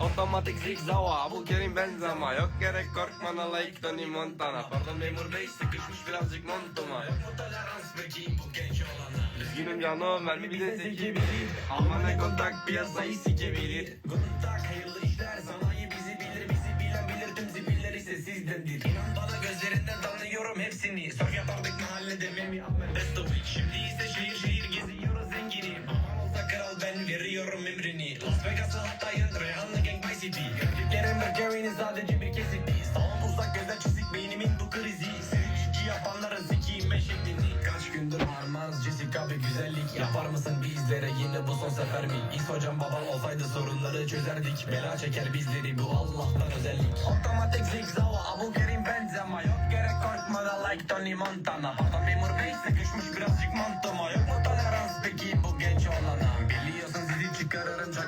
Otomatik zigzava bu Kerim Benzema. Yok gerek korkmana like Tony Montana. Pardon memur bey sıkışmış birazcık montuma. Yok mu tolerans peki bu genç olana. Üzgünüm canım mermi bize sekebilir Ama ne kontak piyasayı sikebilir Kontak hayırlı işler sanayi bizi bilir bizi bilen bilir tüm zibilleri ise sizdendir. İnan bana gözlerinden tanıyorum hepsini. Sörf yapardık mahallede Memi Ahmet Bestovic. Şimdi ise şehir Hatay'ın Rihanna Gang Vice City Gördüklerim Mercury'nin sadece bir kesiti Sağım uzak gözler çizik beynimin bu krizi Sürücü yapanları zikiyim şeklini Kaç gündür harmanız Jessica bir güzellik Yapar mısın bizlere yine bu son sefer mi? İs hocam baban olsaydı sorunları çözerdik Bela çeker bizleri bu Allah'tan özellik Otomatik zigzava Abu Kerim Benzema Yok gerek korkma da like Tony Montana Pardon memur bey sıkışmış birazcık montuma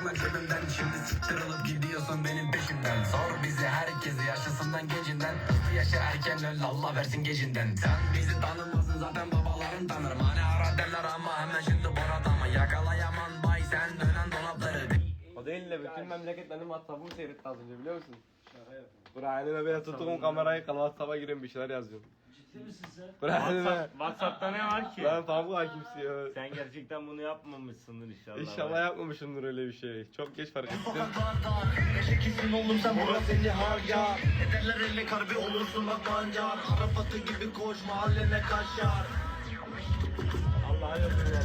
çakmak cebimden Şimdi siktir olup gidiyorsun benim peşimden. Sor bizi herkesi yaşasından gencinden Hızlı yaşa erken öl Allah versin gecinden. Sen bizi tanımazsın zaten babaların tanır. Mane ara derler ama hemen şimdi burada mı? Yakalayamam O değil de bütün memleket benim WhatsApp'ımı seyretti az önce biliyor musun? Buraya elime böyle tuttum kamerayı kal WhatsApp'a giriyorum bir şeyler yazıyorum. Ciddi misin sen? Whatsapp'ta ne var ki? Lan pamuk hakimsi ya. Sen gerçekten bunu yapmamışsındır inşallah. İnşallah yapmamışımdır öyle bir şey. Çok geç fark ettim. Eşekisin oğlum sen bura seni harcar Ederler elle karbi olursun bak pancar Arap atı gibi koş mahallene kaşar Allah'a yakın